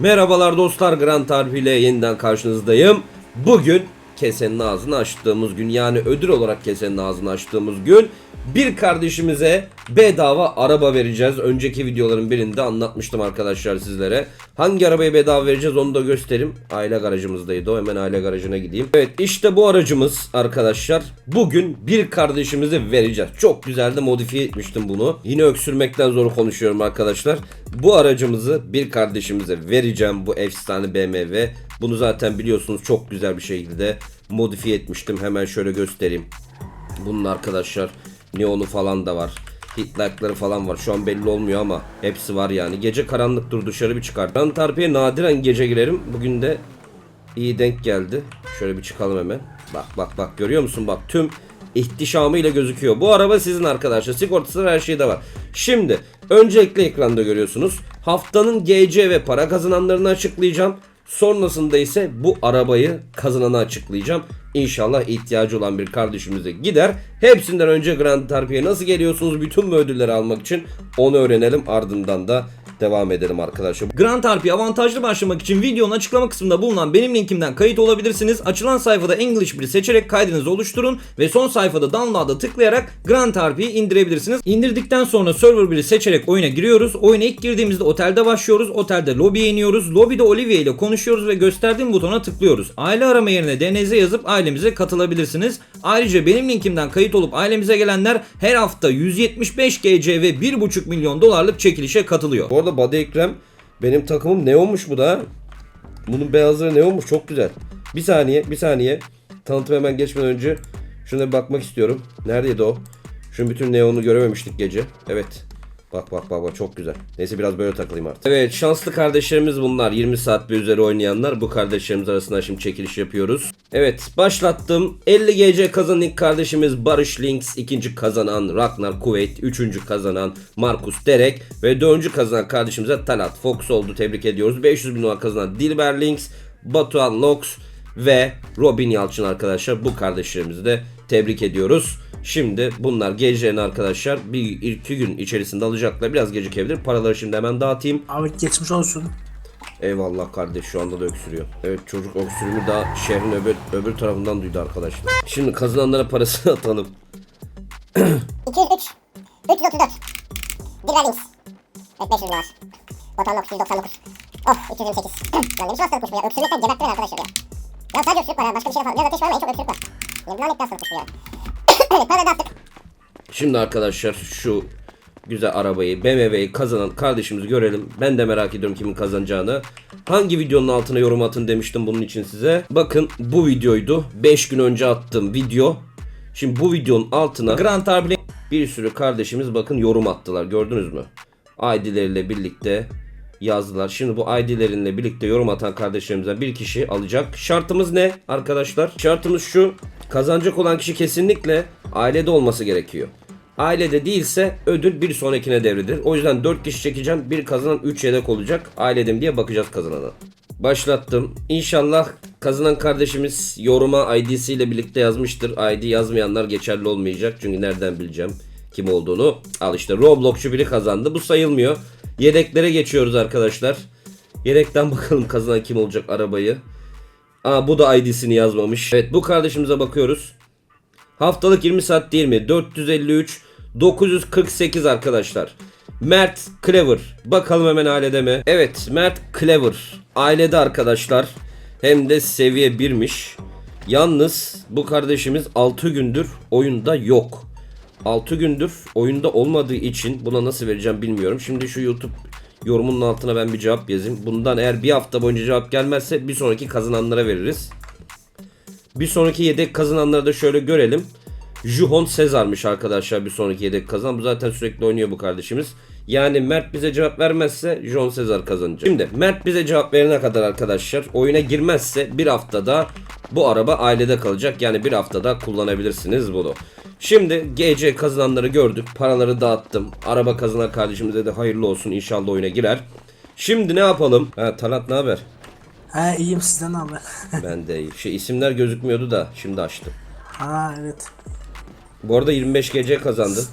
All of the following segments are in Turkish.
Merhabalar dostlar Grand Tarif ile yeniden karşınızdayım. Bugün kesenin ağzını açtığımız gün yani ödül olarak kesenin ağzını açtığımız gün bir kardeşimize bedava araba vereceğiz. Önceki videoların birinde anlatmıştım arkadaşlar sizlere. Hangi arabayı bedava vereceğiz onu da göstereyim. Aile garajımızdaydı o hemen aile garajına gideyim. Evet işte bu aracımız arkadaşlar. Bugün bir kardeşimize vereceğiz. Çok güzel de modifiye etmiştim bunu. Yine öksürmekten zor konuşuyorum arkadaşlar. Bu aracımızı bir kardeşimize vereceğim. Bu efsane BMW. Bunu zaten biliyorsunuz çok güzel bir şekilde modifiye etmiştim. Hemen şöyle göstereyim. Bunun arkadaşlar neonu falan da var. Hitlight'ları falan var. Şu an belli olmuyor ama hepsi var yani. Gece karanlıktır dışarı bir çıkar. Ben tarpiye nadiren gece girerim. Bugün de iyi denk geldi. Şöyle bir çıkalım hemen. Bak bak bak görüyor musun bak tüm ihtişamıyla gözüküyor. Bu araba sizin arkadaşlar. Sigortası her şey de var. Şimdi öncelikle ekranda görüyorsunuz. Haftanın GC ve para kazananlarını açıklayacağım. Sonrasında ise bu arabayı kazananı açıklayacağım. İnşallah ihtiyacı olan bir kardeşimize gider. Hepsinden önce Grand Tarpi'ye nasıl geliyorsunuz bütün bu ödülleri almak için onu öğrenelim. Ardından da devam edelim arkadaşlar. Grand RP avantajlı başlamak için videonun açıklama kısmında bulunan benim linkimden kayıt olabilirsiniz. Açılan sayfada English 1'i seçerek kaydınızı oluşturun ve son sayfada download'a tıklayarak Grand RP'yi indirebilirsiniz. İndirdikten sonra server 1'i seçerek oyuna giriyoruz. Oyuna ilk girdiğimizde otelde başlıyoruz. Otelde lobiye iniyoruz. Lobide Olivia ile konuşuyoruz ve gösterdiğim butona tıklıyoruz. Aile arama yerine DNZ yazıp ailemize katılabilirsiniz. Ayrıca benim linkimden kayıt olup ailemize gelenler her hafta 175 GC ve 1,5 milyon dolarlık çekilişe katılıyor. Bu arada Body Ekrem benim takımım ne olmuş bu da? Bunun beyazları ne olmuş çok güzel. Bir saniye bir saniye. Tanıtım hemen geçmeden önce şuna bir bakmak istiyorum. Neredeydi o? Şunun bütün neonu görememiştik gece. Evet. Bak bak bak bak çok güzel. Neyse biraz böyle takılayım artık. Evet şanslı kardeşlerimiz bunlar. 20 saat ve üzeri oynayanlar. Bu kardeşlerimiz arasında şimdi çekiliş yapıyoruz. Evet başlattım. 50 GC kazanan ilk kardeşimiz Barış Links. ikinci kazanan Ragnar Kuveyt. Üçüncü kazanan Markus Derek. Ve dördüncü kazanan kardeşimize Talat Fox oldu. Tebrik ediyoruz. 500 bin dolar kazanan Dilber Links. Batuhan Lox ve Robin Yalçın arkadaşlar. Bu kardeşlerimizi de tebrik ediyoruz. Şimdi bunlar gecelerini arkadaşlar bir iki gün içerisinde alacaklar. Biraz gecikebilir. Paraları şimdi hemen dağıtayım. Abi geçmiş olsun. Eyvallah kardeş şu anda da öksürüyor. Evet çocuk öksürüğümü daha şehrin öbür, öbür tarafından duydu arkadaşlar. Şimdi kazananlara parasını atalım. 203 334 Dilber Links Evet 500 dolar Botan 999 Oh 228 Lan biçim hastalıkmış bu ya Öksürmekten gebertti beni arkadaşlar ya Ya sadece öksürük var ya başka bir şey falan Biraz ateş var ama en çok öksürük var Ne bu lanet bir hastalıkmış bu ya Evet para da attık Şimdi arkadaşlar şu güzel arabayı BMW'yi kazanan kardeşimizi görelim. Ben de merak ediyorum kimin kazanacağını. Hangi videonun altına yorum atın demiştim bunun için size. Bakın bu videoydu. 5 gün önce attığım video. Şimdi bu videonun altına Grand RP bir sürü kardeşimiz bakın yorum attılar gördünüz mü? ID'leriyle birlikte yazdılar. Şimdi bu ID'lerinle birlikte yorum atan kardeşlerimizden bir kişi alacak. Şartımız ne arkadaşlar? Şartımız şu. Kazanacak olan kişi kesinlikle ailede olması gerekiyor. Ailede değilse ödül bir sonrakine devridir. O yüzden 4 kişi çekeceğim. Bir kazanan 3 yedek olacak. Ailedim diye bakacağız kazanana. Başlattım. İnşallah kazanan kardeşimiz yoruma ID'siyle birlikte yazmıştır. ID yazmayanlar geçerli olmayacak. Çünkü nereden bileceğim kim olduğunu. Al işte Roblox'cu biri kazandı. Bu sayılmıyor. Yedeklere geçiyoruz arkadaşlar. Yedekten bakalım kazanan kim olacak arabayı. Aa bu da ID'sini yazmamış. Evet bu kardeşimize bakıyoruz. Haftalık 20 saat değil mi? 453 948 arkadaşlar. Mert Clever. Bakalım hemen ailede mi? Evet Mert Clever. Ailede arkadaşlar. Hem de seviye 1'miş. Yalnız bu kardeşimiz 6 gündür oyunda yok. 6 gündür oyunda olmadığı için buna nasıl vereceğim bilmiyorum. Şimdi şu YouTube yorumunun altına ben bir cevap yazayım. Bundan eğer bir hafta boyunca cevap gelmezse bir sonraki kazananlara veririz. Bir sonraki yedek kazananları da şöyle görelim. Juhon Sezar'mış arkadaşlar bir sonraki yedek kazanan. Bu zaten sürekli oynuyor bu kardeşimiz. Yani Mert bize cevap vermezse Juhon Sezar kazanacak. Şimdi Mert bize cevap verene kadar arkadaşlar oyuna girmezse bir haftada bu araba ailede kalacak. Yani bir haftada kullanabilirsiniz bunu. Şimdi GC kazananları gördük. Paraları dağıttım. Araba kazanan kardeşimize de hayırlı olsun. İnşallah oyuna girer. Şimdi ne yapalım? Ha Talat ne haber? He iyiyim sizden abi. Ben de iyi. Şey isimler gözükmüyordu da şimdi açtım. ha evet. Bu arada 25 gece kazandın.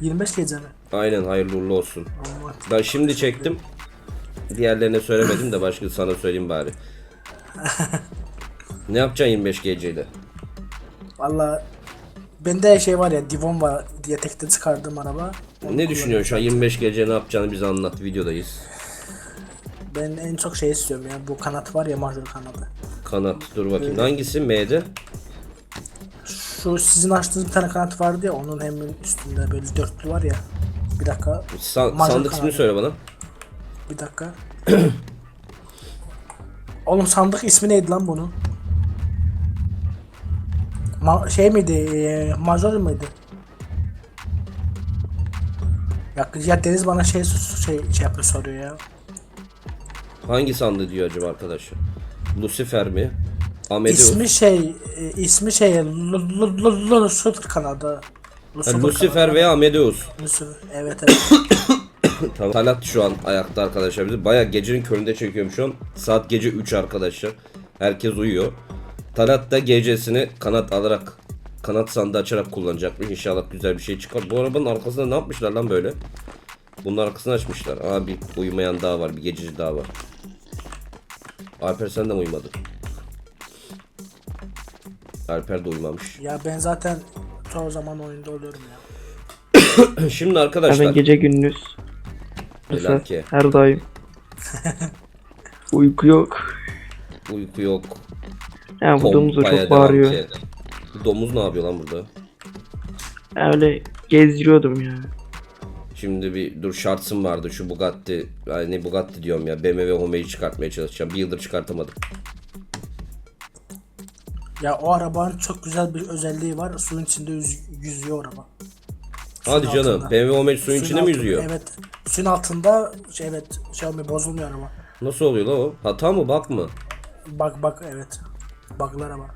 25 gece mi? Aynen hayırlı uğurlu olsun. Allah. Ben şimdi çektim. Diğerlerine söylemedim de başka sana söyleyeyim bari. ne yapacaksın 25 geceyle? Valla bende şey var ya Divon var diye tekte çıkardığım araba. Ne düşünüyorsun şu an 25 gece ne yapacağını bize anlat videodayız. Ben en çok şey istiyorum ya bu kanat var ya majör kanadı. Kanat dur bakayım. Hangisi? M'de? Şu sizin açtığınız bir tane kanat vardı ya onun hemen üstünde böyle dörtlü var ya. Bir dakika. Sa- Major sandık ismini kanadı. söyle bana. Bir dakika. Oğlum sandık ismi neydi lan bunun? Ma- şey miydi? E, majör mıydı? Ya, ya Deniz bana şey şey şey yapıyor soruyor ya. Hangi sandığı diyor acaba arkadaşlar? Lucifer mi? Amadeus. İsmi şey e, ismi şey Lucifer kanadı. Lucifer Lucifer kanadı. veya Amadeus. Lucifer. Evet evet. Tamam. Talat şu an ayakta arkadaşlar bizi. Baya gecenin köründe çekiyorum şu an. Saat gece 3 arkadaşlar. Herkes uyuyor. Talat da gecesini kanat alarak kanat sandığı açarak kullanacakmış. İnşallah güzel bir şey çıkar. Bu arabanın arkasında ne yapmışlar lan böyle? Bunun arkasını açmışlar. Aa bir uyumayan daha var. Bir gececi daha var. Alper sen de mi uyumadın? Alper de uyumamış. ya ben zaten çoğu zaman oyunda oluyorum ya. Şimdi arkadaşlar. ben gece gündüz. Mesela her daim. Uyku yok. Uyku yok. Ya bu domuz da Pompaya çok devam bağırıyor. ki. Bu domuz ne yapıyor lan burada? Ya öyle gezdiriyordum ya. Şimdi bir dur şartsım vardı şu Bugatti. Ay ne Bugatti diyorum ya. BMW Home'yi çıkartmaya çalışacağım. Bir yıldır çıkartamadım. Ya o arabanın çok güzel bir özelliği var. Suyun içinde yüz, yüzüyor araba. Hadi Suyun canım. altında. BMW Home suyun içinde mi altında- yüzüyor? Evet. Suyun altında şey evet şey olmuyor bozulmuyor araba. Nasıl oluyor la o? Hata mı bak mı? Bak bak evet. Bug'lı araba.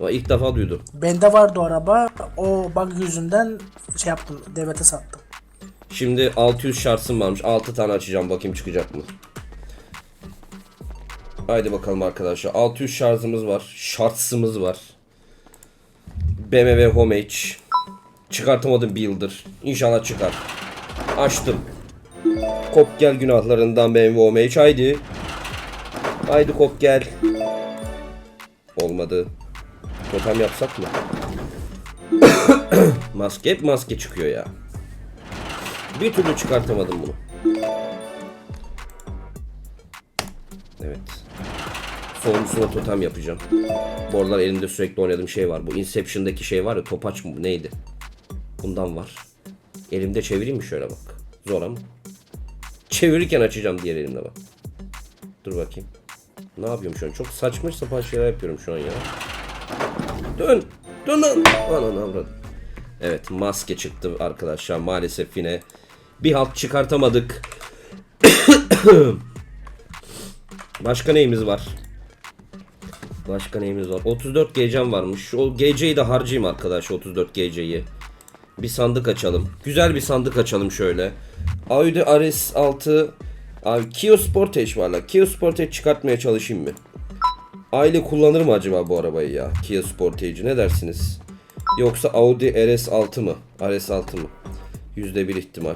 Ama ilk defa duydum. Bende vardı o araba. O bug yüzünden şey yaptım. Devlete sattım. Şimdi 600 şartsım varmış. 6 tane açacağım bakayım çıkacak mı? Haydi bakalım arkadaşlar. 600 şarjımız var. Şartsımız var. BMW Home H. Çıkartamadım bir yıldır. İnşallah çıkar. Açtım. Kop gel günahlarından BMW Home H. Haydi. Haydi kop gel. Olmadı. Totem yapsak mı? maske hep maske çıkıyor ya. Bir türlü çıkartamadım bunu. Evet. Sonuncusuna totem yapacağım. Bu aralar elimde sürekli oynadığım şey var. Bu Inception'daki şey var ya topaç mı neydi? Bundan var. Elimde çevireyim mi şöyle bak. Zor ama. Çevirirken açacağım diğer elimle bak. Dur bakayım. Ne yapıyorum şu an? Çok saçma sapan şeyler yapıyorum şu an ya. Dön. Dön lan. Anan avradım. Evet maske çıktı arkadaşlar maalesef yine bir halt çıkartamadık. Başka neyimiz var? Başka neyimiz var? 34 GC'm varmış. O GC'yi de harcayayım arkadaş 34 GC'yi. Bir sandık açalım. Güzel bir sandık açalım şöyle. Audi RS6 Abi Kia Sportage var la. Kia Sportage çıkartmaya çalışayım mı? Aile kullanır mı acaba bu arabayı ya? Kia Sportage'i ne dersiniz? Yoksa Audi RS6 mı? RS6 mı? %1 ihtimal.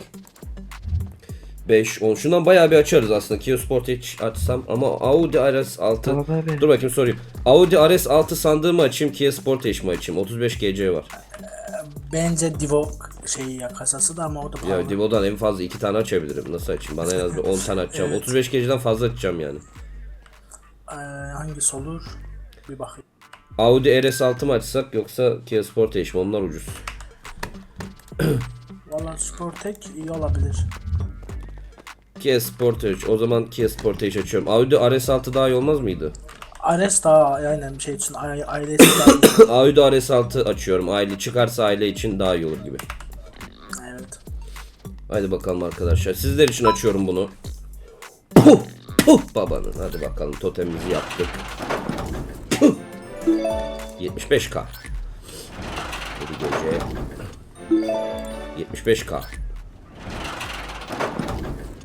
5, 10. Şundan bayağı bir açarız aslında. Kia Sportage açsam ama Audi RS6. Tamam abi. Dur bakayım sorayım. Audi RS6 sandığımı açayım, Kia Sportage mi açayım? 35 GC var. Bence Divo şeyi ya kasası da ama o da pahalı. Ya Divo'dan en fazla 2 tane açabilirim. Nasıl açayım? Bana en az bir 10 tane açacağım. Evet. 35 GC'den fazla açacağım yani. Ee, hangisi olur? Bir bakayım. Audi RS6 mı açsak yoksa Kia Sportage mi? Onlar ucuz. Valla Sportek iyi olabilir. Kia Sportage. O zaman Kia Sportage açıyorum. Audi RS6 daha iyi olmaz mıydı? Ares daha aynen şey için aile- ailesi daha iyi. Audi RS6 açıyorum. Aile çıkarsa aile için daha iyi olur gibi. Evet. Hadi bakalım arkadaşlar. Sizler için açıyorum bunu. Puh! Puh babanın. Hadi bakalım totemimizi yaptık. Puh! 75k. Bir gece. 75k.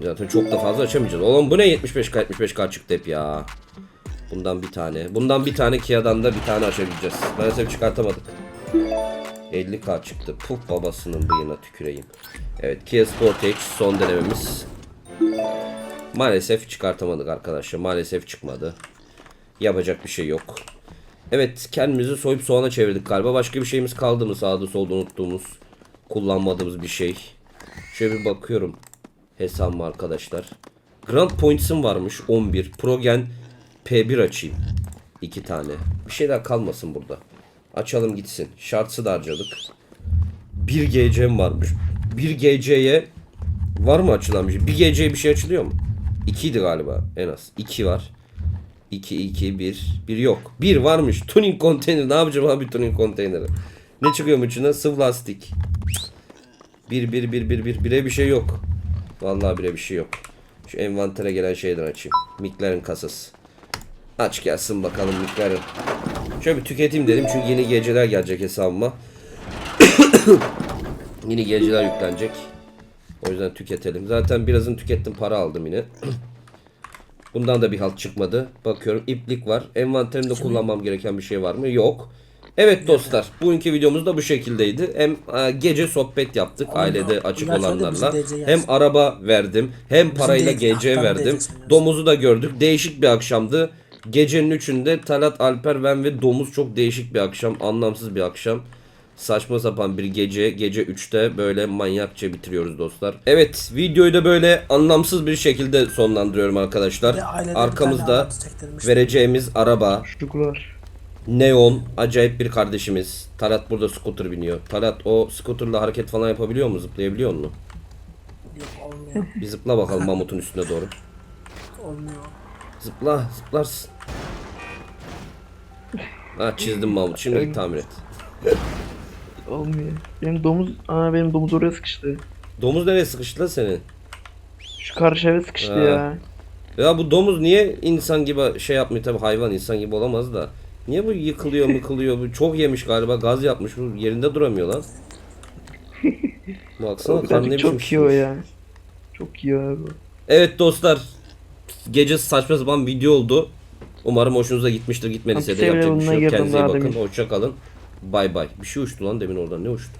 Zaten çok da fazla açamayacağız. Oğlum bu ne 75k 75k çıktı hep ya. Bundan bir tane. Bundan bir tane Kia'dan da bir tane açabileceğiz. Maalesef çıkartamadık. 50k çıktı. Puf babasının bıyığına tüküreyim. Evet Kia Sportage son denememiz. Maalesef çıkartamadık arkadaşlar. Maalesef çıkmadı. Yapacak bir şey yok. Evet kendimizi soyup soğana çevirdik galiba. Başka bir şeyimiz kaldı mı sağda solda unuttuğumuz, kullanmadığımız bir şey. Şöyle bir bakıyorum hesabıma arkadaşlar. Grand Points'ım varmış 11. Progen P1 açayım. 2 tane. Bir şey daha kalmasın burada. Açalım gitsin. Şartsı da harcadık. 1 GC'm varmış. 1 GC'ye var mı açılan bir şey? 1 GC'ye bir şey açılıyor mu? 2 idi galiba en az. 2 var. 2 2 1 1 yok. 1 varmış. Tuning konteyner. Ne yapacağım abi tuning konteyneri? Ne çıkıyor içinden? Sıvı lastik. 1 1 1 1 1 1'e bir şey yok. Vallahi bire bir şey yok. Şu envantere gelen şeyden açayım. McLaren kasası. Aç gelsin bakalım McLaren. Şöyle bir tüketeyim dedim çünkü yeni geceler gelecek hesabıma. yeni geceler yüklenecek. O yüzden tüketelim. Zaten birazını tükettim para aldım yine. Bundan da bir halt çıkmadı. Bakıyorum iplik var. Envanterimde kullanmam gereken bir şey var mı? Yok. Evet dostlar bugünkü videomuz da bu şekildeydi. Hem e, gece sohbet yaptık ailede açık olanlarla. Hem araba verdim hem parayla GC haklarını verdim. Domuzu da gördük. Değişik bir akşamdı. Gecenin üçünde Talat, Alper, ben ve Domuz çok değişik bir akşam. Anlamsız bir akşam. Saçma sapan bir gece. Gece 3'te böyle manyakça bitiriyoruz dostlar. Evet videoyu da böyle anlamsız bir şekilde sonlandırıyorum arkadaşlar. Arkamızda vereceğimiz araba Çocuklar. Neon acayip bir kardeşimiz. Talat burada scooter biniyor. Talat o scooterla hareket falan yapabiliyor mu? Zıplayabiliyor mu? Yok olmuyor. Bir zıpla bakalım mamutun üstüne doğru. olmuyor. Zıpla, zıplarsın. Ha çizdim mamut. Şimdi git tamir et. Olmuyor. Benim domuz... Aa benim domuz oraya sıkıştı. Domuz nereye sıkıştı lan senin? Şu karşı eve sıkıştı Ha. ya. Ya bu domuz niye insan gibi şey yapmıyor tabi hayvan insan gibi olamaz da. Niye bu yıkılıyor mıkılıyor bu çok yemiş galiba gaz yapmış bu yerinde duramıyor lan. Baksana O kan ne biçim çok iyi o şişmiş. ya. Çok iyi abi. Evet dostlar. Gece saçma sapan video oldu. Umarım hoşunuza gitmiştir. Gitmediyse de yapacak bir şey yok. Kendinize iyi bakın. Hoşça kalın. Bay bay. Bir şey uçtu lan demin oradan. Ne uçtu?